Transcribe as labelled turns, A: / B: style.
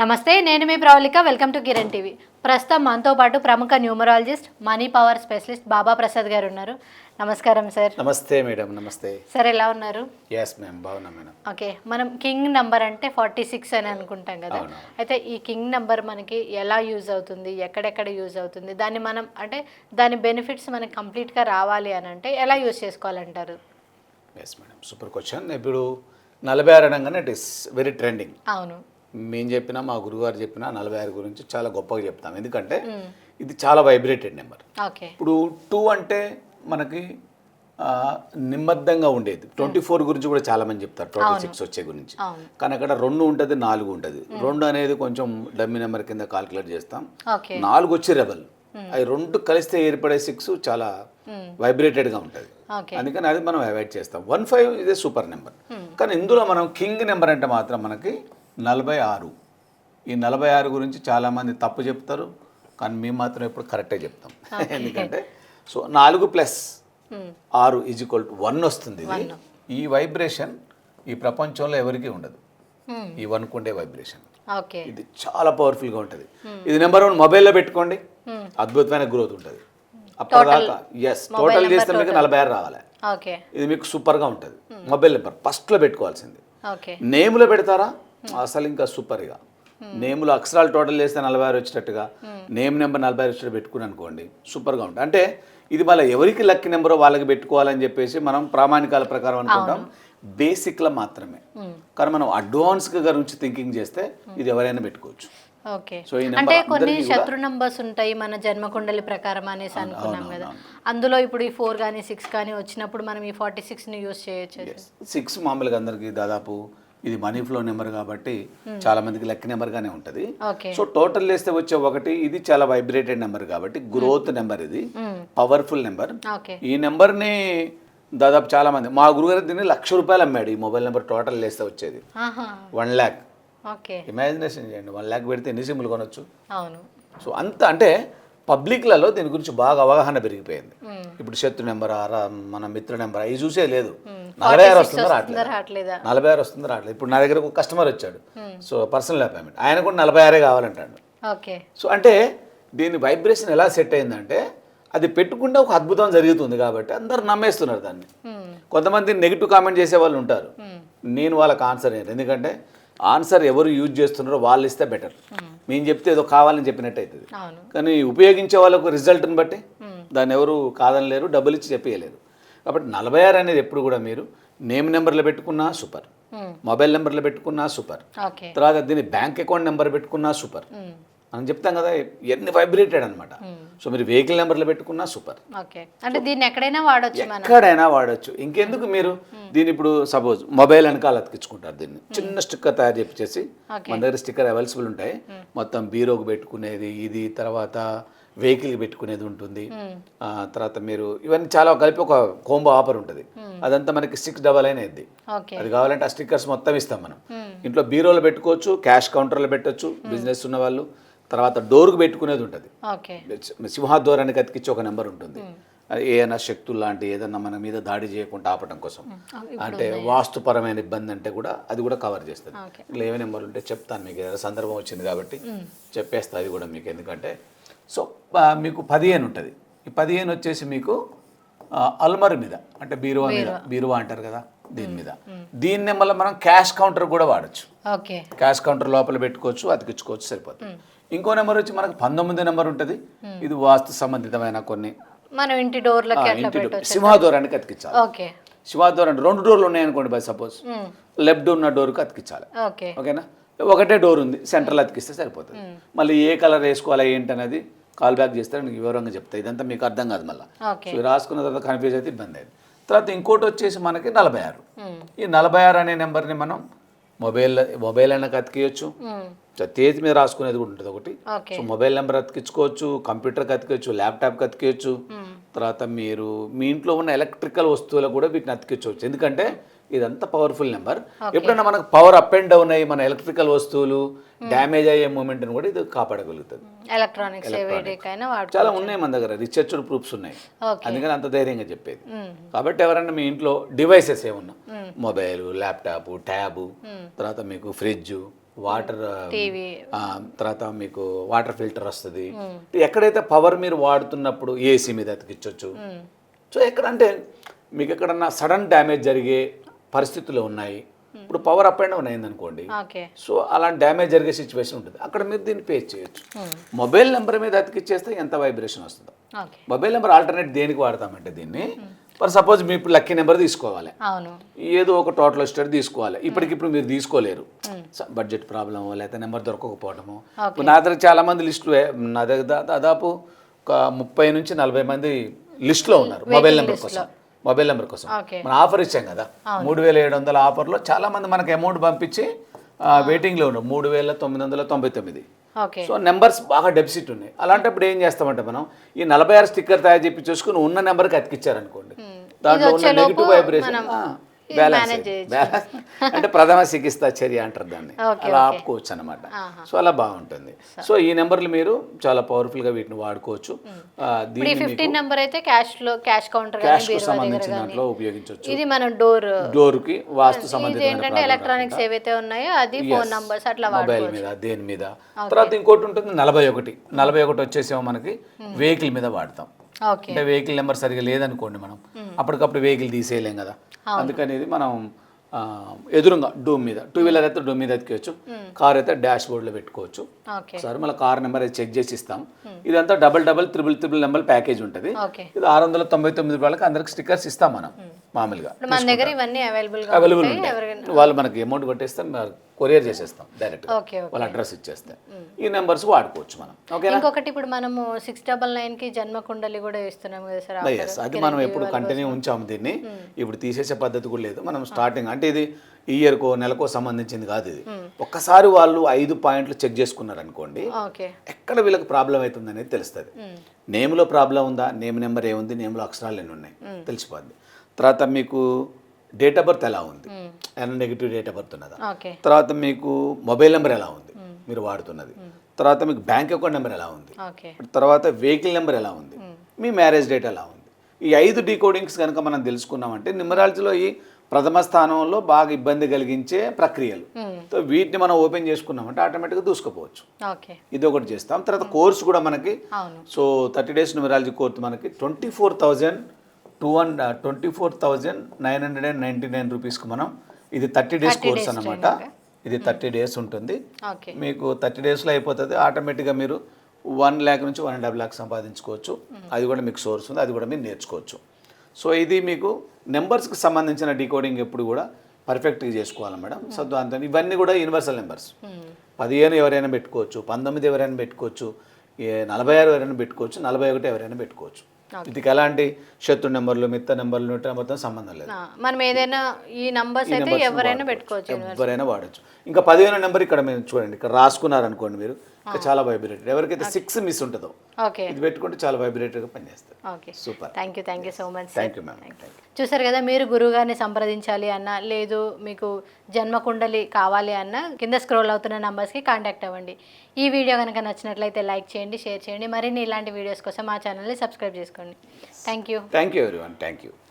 A: నమస్తే నేను మీ Pravalika. Welcome to Kiran TV. ప్రస్తుతం మనతో పాటు ప్రముఖ numerologist money power specialist Baba Prasad garu ఉన్నారు. నమస్కారం సార్.
B: నమస్తే మేడం. నమస్తే.
A: సార్ ఎలా ఉన్నారు?
B: ఎస్ మ్యామ్ బాగున్నా మేడం.
A: ఓకే. మనం కింగ్ నంబర్ అంటే ఫార్టీ సిక్స్ అని అనుకుంటాం కదా. అయితే ఈ కింగ్ నంబర్ మనకి ఎలా యూజ్ అవుతుంది? ఎక్కడెక్కడ యూజ్ అవుతుంది? దాన్ని మనం అంటే దాని బెనిఫిట్స్ మనకి కంప్లీట్గా రావాలి అని అంటే ఎలా యూజ్ చేసుకోవాలంటారు?
B: ఎస్ మేడం సూపర్ క్వశ్చన్ ఇప్పుడు నలభై ఆరు అనగానే ఇట్ ఇస్ వెరీ ట్రెండింగ్
A: అవును.
B: మేము చెప్పినా మా గురుగారు చెప్పినా నలభై ఆరు గురించి చాలా గొప్పగా చెప్తాం. ఎందుకంటే ఇది చాలా వైబ్రేటెడ్ నెంబర్ ఇప్పుడు టూ అంటే మనకి నిమ్మద్దంగా ఉండేది. ట్వంటీ ఫోర్ గురించి కూడా చాలా మంది చెప్తారు ట్వంటీ సిక్స్ వచ్చే గురించి. కానీ అక్కడ రెండు ఉంటుంది నాలుగు ఉంటుంది. రెండు అనేది కొంచెం డమ్మి నెంబర్ కింద కాల్కులేట్ చేస్తాం. నాలుగు వచ్చి రెబల్ అవి రెండు కలిస్తే ఏర్పడే సిక్స్ చాలా వైబ్రేటెడ్గా ఉంటుంది. అందుకని అది మనం అవాయిడ్ చేస్తాం. వన్ ఫైవ్ ఇదే సూపర్ నెంబర్ కానీ ఇందులో మనం కింగ్ నెంబర్ అంటే మాత్రం మనకి నలభై ఆరు. ఈ నలభై ఆరు గురించి చాలామంది తప్పు చెప్తారు కానీ మేము మాత్రం ఎప్పుడు కరెక్టే చెప్తాం. ఎందుకంటే సో నాలుగు ప్లస్ ఆరు ఈజ్ ఈక్వల్ టు వన్ వస్తుంది ఇది. ఈ వైబ్రేషన్ ఈ ప్రపంచంలో ఎవరికీ ఉండదు.
A: Hmm.
B: ఈ వన్కు ఉండే వైబ్రేషన్.
A: ఓకే.
B: ఇది చాలా పవర్ఫుల్గా ఉంటుంది. ఇది నెంబర్ వన్ మొబైల్లో పెట్టుకోండి. అద్భుతమైన గ్రోత్ ఉంటుంది. అప్పటిదాకా ఎస్ టోటల్ చేస్తే మీకు నలభై ఆరు రావాలి. ఇది మీకు సూపర్గా ఉంటుంది. మొబైల్ నెంబర్ ఫస్ట్లో పెట్టుకోవాల్సింది. నేములో పెడతారా? అసలు ఇంకా సూపర్ ఇక నేములో అక్షరాలు టోటల్ చేస్తే నలభై ఆరు వచ్చేటట్టుగా. నేమ్ నెంబర్ నలభై ఆరు వచ్చేటట్టు పెట్టుకుని అనుకోండి సూపర్గా ఉంటుంది అంటే ఇది మళ్ళీ ఎవరికి లక్కీ నెంబరో వాళ్ళకి పెట్టుకోవాలని చెప్పేసి మనం ప్రామాణికాల ప్రకారం అనుకుంటాం. బేసిక్లో మాత్రమే. కానీ మనం అడ్వాన్స్గా గురించి థింకింగ్ చేస్తే ఇది ఎవరైనా పెట్టుకోవచ్చు.
A: ఓకే. అంటే కొన్ని శత్రు నంబర్స్ ఉంటాయి మన జన్మకుండలి ప్రకారం అనేసి అనుకున్నాం కదా. అందులో ఇప్పుడు ఈ ఫోర్ కానీ సిక్స్ కానీ వచ్చినప్పుడు మనం ఈ ఫార్టీ ని యూస్ చేయొచ్చు
B: సిక్స్ మామూలుగా అందరికి దాదాపు ఇది మనీ ఫ్లో నెంబర్ కాబట్టి చాలా మందికి లక్కీ నెంబర్గానే ఉంటుంది. సో టోటల్ వేస్తే వచ్చే ఒకటి ఇది చాలా వైబ్రేటెడ్ నెంబర్ కాబట్టి గ్రోత్ నెంబర్ ఇది. Powerful number. ఈ నెంబర్ని దాదాపు చాలా మంది మా గురుగారు దీన్ని లక్ష రూపాయలు అమ్మాడు ఈ మొబైల్ నెంబర్ టోటల్ వేస్తే వచ్చేది. వన్ ల్యాక్. ఇమాజినేషన్ చేయండి వన్ ల్యాక్ పెడితే ఎన్ని సిమ్లు కొనొచ్చు?
A: అవును.
B: సో అంత అంటే పబ్లిక్లలో దీని గురించి బాగా అవగాహన పెరిగిపోయింది. ఇప్పుడు శత్రు నెంబర్ మన మిత్ర నెంబర్ అవి చూసే లేదు. నలభై ఆరు వస్తుందో రావట్లేదు? నలభై ఆరు వస్తుంది రావట్లేదు? ఇప్పుడు నా దగ్గర ఒక కస్టమర్ వచ్చాడు. సో పర్సనల్ అపాయింట్మెంట్ ఆయన కూడా నలభై ఆరే కావాలంటాడు.
A: ఓకే.
B: సో అంటే దీని వైబ్రేషన్ ఎలా సెట్ అయిందంటే అది పెట్టుకుంటే ఒక అద్భుతం జరుగుతుంది కాబట్టి అందరు నమ్మేస్తున్నారు దాన్ని. కొంతమంది నెగిటివ్ కామెంట్ చేసే వాళ్ళు ఉంటారు. నేను వాళ్ళకి ఆన్సర్ అయ్యాను ఎందుకంటే ఆన్సర్ ఎవరు యూజ్ చేస్తున్నారో వాళ్ళు ఇస్తే బెటర్. మేము చెప్తే ఏదో కావాలని చెప్పినట్టు అవుతుంది. కానీ ఉపయోగించే వాళ్ళకు రిజల్ట్ని బట్టి దాన్ని ఎవరు కాదనలేరు డబ్బులు ఇచ్చి చెప్పేయలేరు కాబట్టి నలభై ఆరు అనేది ఎప్పుడు కూడా మీరు నేమ్ నెంబర్లో పెట్టుకున్నా సూపర్. మొబైల్ నెంబర్లో పెట్టుకున్నా సూపర్. తర్వాత దీన్ని బ్యాంక్ అకౌంట్ నెంబర్ పెట్టుకున్నా సూపర్. మనం చెప్తాం కదా ఎన్ని వైబ్రేటెడ్ అనమాట సో మీరు వెహికల్ నెంబర్లో పెట్టుకున్నా సూపర్
A: అంటే దీన్ని ఎక్కడైనా వాడొచ్చు
B: ఎక్కడైనా వాడచ్చు. ఇంకెందుకు మీరు దీన్ని ఇప్పుడు సపోజ్ మొబైల్ వెనకాల అతికించుకుంటారు దీన్ని. చిన్న స్టిక్కర్ తయారు చేపించేసి మన దగ్గర స్టిక్కర్ అవైలబుల్ ఉంటాయి. మొత్తం బీరోకి పెట్టుకునేది ఇది తర్వాత వెహికల్కి పెట్టుకునేది ఉంటుంది. ఆ, తర్వాత మీరు ఇవన్నీ చాలా కలిపి ఒక కోంబో ఆఫర్ ఉంటుంది. అదంతా మనకి సిక్స్ డబల్ అయిన ఇది అది కావాలంటే ఆ స్టిక్కర్స్ మొత్తం ఇస్తాం మనం. ఇంట్లో బీరోలో పెట్టుకోవచ్చు క్యాష్ కౌంటర్లో పెట్టొచ్చు బిజినెస్ ఉన్న వాళ్ళు తర్వాత డోర్కి పెట్టుకునేది ఉంటుంది. సింహద్వారానికి అతికించి ఒక నెంబర్ ఉంటుంది. ఏదైనా శక్తులు లాంటి ఏదన్నా మన మీద దాడి చేయకుండా ఆపడం కోసం. అంటే వాస్తుపరమైన ఇబ్బంది అంటే కూడా అది కూడా కవర్ చేస్తుంది. ఇట్లా ఏమి నెంబర్లు ఉంటే చెప్తాను మీకు. ఏదైనా సందర్భం వచ్చింది కాబట్టి చెప్పేస్తా అది కూడా మీకు. ఎందుకంటే సో మీకు పదిహేను ఉంటుంది. ఈ పదిహేను వచ్చేసి మీకు అల్మర్ మీద అంటే బీరువా మీద. బీరువా అంటారు కదా. దీని మీద. దీన్ని మళ్ళీ మనం క్యాష్ కౌంటర్ కూడా వాడచ్చు. క్యాష్ కౌంటర్ లోపల పెట్టుకోవచ్చు అతికించుకోవచ్చు సరిపోతుంది. ఇంకో నెంబర్ వచ్చి మనకు పంతొమ్మిది నెంబర్ ఉంటుంది. ఇది వాస్తు సంబంధితమైన కొన్ని.
A: మనం ఇంటి డోర్లకి
B: ఇంటి అతికించాలి. రెండు డోర్లు ఉన్నాయి అనుకోండి బై సపోజ్. లెఫ్ట్ ఉన్న డోర్కి అతికించాలి.
A: ఓకే.
B: ఓకేనా? ఒకటే డోర్ ఉంది సెంట్రల్ అతికిస్తే సరిపోతుంది. మళ్ళీ ఏ కలర్ వేసుకోవాలా ఏంటనేది కాల్ బ్యాక్ చేస్తే నేను వివరంగా చెప్తా. ఇదంతా మీకు అర్థం కాదు మళ్ళీ. రాసుకున్న తర్వాత కన్ఫ్యూజ్ అయితే ఇబ్బంది అయింది. తర్వాత ఇంకోటి వచ్చేసి మనకి నలభై ఆరు. ఈ నలభై ఆరు అనే నెంబర్ని మనం మొబైల్ మొబైల్ అయినా అతికియచ్చు తేజ్ మీద రాసుకునేది కూడా ఉంటుంది ఒకటి. సో మొబైల్ నెంబర్ అతికించుకోవచ్చు కంప్యూటర్కి అతికించు ల్యాప్టాప్కి అతికించు తర్వాత మీరు మీ ఇంట్లో ఉన్న ఎలక్ట్రికల్ వస్తువులకు కూడా వీటిని అతికించవచ్చు. ఎందుకంటే ఇదంతా పవర్ఫుల్ నెంబర్ ఎప్పుడైనా మనకు పవర్ అప్ అండ్ డౌన్ అయ్యి మన ఎలక్ట్రికల్ వస్తువులు డ్యామేజ్ అయ్యే మూమెంట్ని కూడా ఇది కాపాడగలుగుతుంది.
A: ఎలక్ట్రానిక్స్ వాడు
B: చాలా ఉన్నాయి మన దగ్గర రీసెర్చ్డ్ ప్రూఫ్స్ ఉన్నాయి. అందుకని అంత ధైర్యంగా చెప్పేది. కాబట్టి ఎవరైనా మీ ఇంట్లో డివైసెస్ ఏమన్నా మొబైల్ ల్యాప్టాప్ ట్యాబ్ తర్వాత మీకు ఫ్రిడ్జ్ వాటర్ తర్వాత మీకు వాటర్ ఫిల్టర్ వస్తుంది. ఎక్కడైతే పవర్ మీరు వాడుతున్నప్పుడు ఏసీ మీద అతికించవచ్చు సో ఎక్కడ అంటే మీకు ఎక్కడన్నా సడన్ డ్యామేజ్ జరిగే పరిస్థితులు ఉన్నాయి. ఇప్పుడు పవర్ అప్ అండ్ డౌన్ అయింది అనుకోండి
A: ఓకే.
B: సో అలాంటి డ్యామేజ్ జరిగే సిచ్యువేషన్ ఉంటుంది. అక్కడ మీరు దీన్ని పే చేయొచ్చు. మొబైల్ నెంబర్ మీద అతికిచ్చేస్తే ఎంత వైబ్రేషన్ వస్తుందో. మొబైల్ నెంబర్ ఆల్టర్నేట్ దేనికి వాడతామంటే దీన్ని? ఫర్ సపోజ్ మీ ఇప్పుడు లక్కీ నెంబర్ తీసుకోవాలి ఏదో ఒక టోటల్ స్టేట్ తీసుకోవాలి. ఇప్పటికిప్పుడు మీరు తీసుకోలేరు. బడ్జెట్ ప్రాబ్లమ్ లేకపోతే నెంబర్ దొరకకపోవడము నా దగ్గర చాలా మంది లిస్టులు నా దగ్గర దాదాపు ఒక ముప్పై నుంచి నలభై మంది లిస్టులో ఉన్నారు మొబైల్ నెంబర్ కోసం. మొబైల్ నెంబర్ కోసం. మనం ఆఫర్ ఇచ్చాం కదా. మూడు వేల ఏడు వందల ఆఫర్లో చాలా మంది మనకి అమౌంట్ పంపించి వెయిటింగ్లో ఉన్నారు. మూడు వేల తొమ్మిది వందల తొంభై తొమ్మిది. సో నెంబర్స్ బాగా డెఫిసిట్ ఉన్నాయి. అలాంటప్పుడు ఏం చేస్తామంటే మనం ఈ నలభై ఆరు స్టిక్కర్ తయారు చెప్పి చూసుకుని ఉన్న నెంబర్కి అతికిచ్చారనుకోండి. దాంట్లో ఉన్న నెగిటివ్ వైబ్రేషన్ బ్యాలెన్స్ బ్యాలెన్స్ అంటే ప్రథమ చికిత్స చర్య అంటారు దాన్ని. అలా ఆపుకోవచ్చు అనమాట సో అలా బాగుంటుంది. సో ఈ నెంబర్లు మీరు చాలా పవర్ఫుల్గా వీటిని వాడుకోవచ్చు.
A: ఫిఫ్టీన్ నెంబర్ అయితే క్యాష్లో క్యాష్ కౌంటర్ క్యాష్కు
B: సంబంధించిన దాంట్లో ఉపయోగించవచ్చు.
A: ఇది మనం డోర్.
B: డోర్కి వాస్తు
A: ఇది
B: సంబంధితమైన
A: ఏంటంటే ఎలక్ట్రానిక్స్ ఏవైతే ఉన్నాయో అది ఫోన్ నంబర్స్ అట్లా
B: మొబైల్ మీద దేని మీద. తర్వాత ఇంకోటి ఉంటుంది నలభై ఒకటి. నలభై ఒకటి వచ్చేసేమో మనకి వెహికల్ మీద వాడతాం. అంటే వెహికల్ నెంబర్ సరిగా లేదనుకోండి మనం అప్పటికప్పుడు వెహికల్ తీసేయలేం కదా. అందుకని ఇది మనం ఎదురుగా డూమ్ మీద టూ వీలర్ అయితే డూమ్ మీద ఎత్తుకోవచ్చు కార్ అయితే డాష్ బోర్డ్లో పెట్టుకోవచ్చు. ఒకసారి మళ్ళీ కార్ నెంబర్ చెక్ చేసి ఇస్తాం. ఇదంతా double double triple triple number package ఉంటుంది. ఇది ఆరు వందల తొంభై తొమ్మిది రూపాయలకి అందరికి స్టిక్కర్స్ ఇస్తాం మనం. మామూలుగా
A: మన దగ్గర ఇవన్నీ అవైలబుల్
B: అవైలబుల్
A: ఉంటాయి
B: వాళ్ళు మనకి అమౌంట్ కొట్టేస్తే కొరియర్ చేసేస్తాం డైరెక్ట్
A: ఓకే ఓకే.
B: వాళ్ళ అడ్రస్ ఇచ్చేస్తే. ఈ నెంబర్స్ వాడుకోవచ్చు మనం. ఓకేనా
A: ఇంకొకటి ఇప్పుడు మనము సిక్స్ డబల్ నైన్కి జన్మ కుండలి కూడా ఇస్తున్నాం కదా సార్
B: ఎస్ అది మనం ఎప్పుడు కంటిన్యూ ఉంచాము దీన్ని. ఇప్పుడు తీసేసే పద్ధతి కూడా లేదు. మనం స్టార్టింగ్ అంటే ఇది ఇయర్కో నెలకో సంబంధించింది కాదు ఇది. ఒక్కసారి వాళ్ళు ఐదు పాయింట్లు చెక్ చేసుకున్నారు అనుకోండి
A: ఓకే.
B: ఎక్కడ వీళ్ళకి ప్రాబ్లం అవుతుంది అనేది తెలుస్తుంది నేమ్లో ప్రాబ్లం ఉందా? నేమ్ నెంబర్ ఏముంది? నేమ్లో అక్షరాలు ఎన్ని ఉన్నాయి? తెలిసిపోద్ది. తర్వాత మీకు డేట్ ఆఫ్ బర్త్ ఎలా ఉంది? ఏమైనా నెగిటివ్ డేట్ ఆఫ్ బర్త్ ఉన్నదా? తర్వాత మీకు మొబైల్ నెంబర్ ఎలా ఉంది? మీరు వాడుతున్నది. తర్వాత మీకు బ్యాంక్ అకౌంట్ నెంబర్ ఎలా ఉంది? తర్వాత వెహికల్ నెంబర్ ఎలా ఉంది? మీ మ్యారేజ్ డేట్ ఎలా ఉంది? ఈ ఐదు డీకోడింగ్స్ కనుక మనం తెలుసుకున్నామంటే న్యూమరాలజీలో ఈ ప్రథమ స్థానంలో బాగా ఇబ్బంది కలిగించే ప్రక్రియలు. సో వీటిని మనం ఓపెన్ చేసుకున్నామంటే ఆటోమేటిక్గా దూసుకుపోవచ్చు. ఇది ఒకటి చేస్తాం. తర్వాత కోర్స్ కూడా మనకి so thirty days numerology course మనకి twenty four thousand to and twenty four thousand nine hundred and ninety nine రూపీస్కి మనం ఇది థర్టీ డేస్ కోర్స్ అనమాట ఇది థర్టీ డేస్ ఉంటుంది. మీకు థర్టీ డేస్లో అయిపోతుంది. ఆటోమేటిక్గా మీరు వన్ ల్యాక్ నుంచి వన్ అండ్ హాఫ్ ల్యాక్ సంపాదించుకోవచ్చు. అది కూడా మీకు సోర్స్ ఉంది. అది కూడా మీరు నేర్చుకోవచ్చు. సో ఇది మీకు నెంబర్స్కి సంబంధించిన డీకోడింగ్ ఎప్పుడు కూడా పర్ఫెక్ట్గా చేసుకోవాలి మేడం. సో దాంతో ఇవన్నీ కూడా యూనివర్సల్ నెంబర్స్. పదిహేను ఎవరైనా పెట్టుకోవచ్చు పంతొమ్మిది ఎవరైనా పెట్టుకోవచ్చు నలభై ఆరు ఎవరైనా పెట్టుకోవచ్చు నలభై ఒకటి ఎవరైనా పెట్టుకోవచ్చు. వీటికి ఎలాంటి శత్రు నెంబర్లు మిత్త నెంబర్లు నూట నెంబర్తో సంబంధం లేదు.
A: మనం ఏదైనా ఈ నంబర్స్ అయితే ఎవరైనా పెట్టుకోవచ్చు
B: ఎవరైనా వాడచ్చు. ఇంకా పదిహేను నెంబర్ ఇక్కడ మీరు చూడండి ఇక్కడ రాసుకున్నారు అనుకోండి మీరు. చాలా వైబ్రేటెడ్ ఎవరికైతే సిక్స్ మిస్ ఉంటుందో
A: ఓకే
B: ఇది పెట్టుకుంటే చాలా వైబ్రేటెడ్గా పనిచేస్తుంది.
A: Okay
B: super
A: thank you thank you so much
B: thank you ma'am
A: చూసారు కదా మీరు గురువుగారిని సంప్రదించాలి అన్న లేదు మీకు జన్మకుండలి కావాలి అన్న కింద స్క్రోల్ అవుతున్న నంబర్స్కి కాంటాక్ట్ అవ్వండి. ఈ వీడియో కనుక నచ్చినట్లయితే లైక్ చేయండి షేర్ చేయండి. మరిన్ని ఇలాంటి వీడియోస్ కోసం మా ఛానల్ని సబ్స్క్రైబ్ చేసుకోండి. థ్యాంక్ యూ
B: థ్యాంక్ యూ ఎవరి థ్యాంక్ యూ